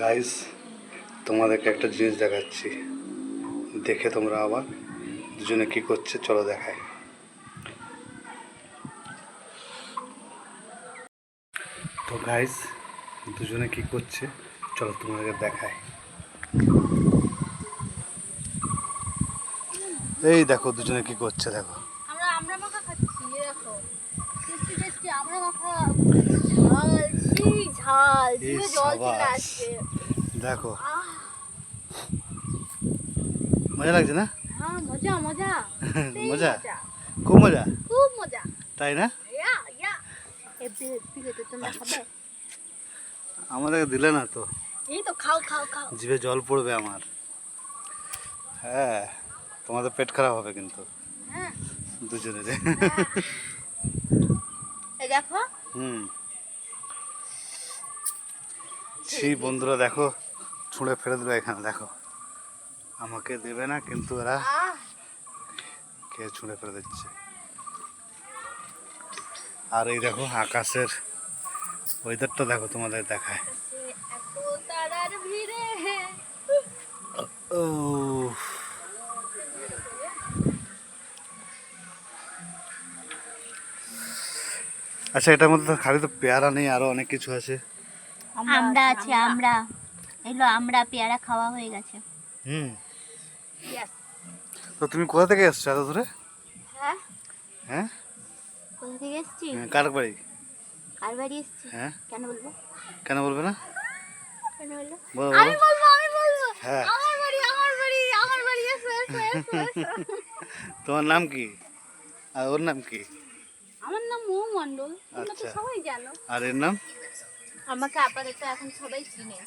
Guys তোমাদেরকে একটা জিনিস দেখাচ্ছি। দেখে তোমরা আবার দুজনে কি করছে, চলো দেখায় তো গাইস দুজনে কি করছে, চলো তোমাদেরকে দেখায় এই দেখো, দুজনে কি করছে, দেখো। আমরা আমরা মাখা খাচ্ছি দেখো। টেস্টি টেস্টি, আমরা মাখা। ঝাল জিভে জল চলে আসছে। দেখো। মজা লাগছে না? হ্যাঁ মজা মজা। মজা? খুব মজা? খুব মজা। তাই না? আচ্ছা। আমাদেরকে দিলে না তো? এই তো খাও খাও খাও। জিভে জল পড়বে আমার। হ্যাঁ তোমাদের পেট খারাপ হবে কিন্তু। হ্যাঁ। দুজনের দেখো। হুম। সেই বন্ধুরা দেখো ছুঁড়ে ফেলে দিল এখানে দেখো। আমাকে দেবে না কিন্তু এরা কে ছুঁড়ে ফেলে দিচ্ছে। আর এই দেখো আকাশের ওয়েদারটা দেখো তোমাদের দেখায়। ও আচ্ছা এটার মধ্যে খালি তো পেয়ারা নেই আরও অনেক কিছু আছে। আমরা আছে আমরা। এলো আমরা পেয়ারা খাওয়া হয়ে গেছে। হুম। তো তুমি কোথা থেকে এসছো এত দূরে? হ্যাঁ। হ্যাঁ? কোথা থেকে এসছি? হ্যাঁ, কার বাড়ি? কার বাড়ি এসছি? হ্যাঁ। কেন বলব? কেন বলবে না? কেন বলব? আমি বলব আমি বলব। হ্যাঁ। আমার বাড়ি আমার বাড়ি আমার বাড়ি। এসো এসো এসো এসো। তোমার নাম কি? আর ওর নাম কি? আমার নাম মৌ মণ্ডল। তোমরা তো আচ্ছা। সবাই জানো। আর এর নাম? আমাকে আপাতত এখন সবাই চিনে।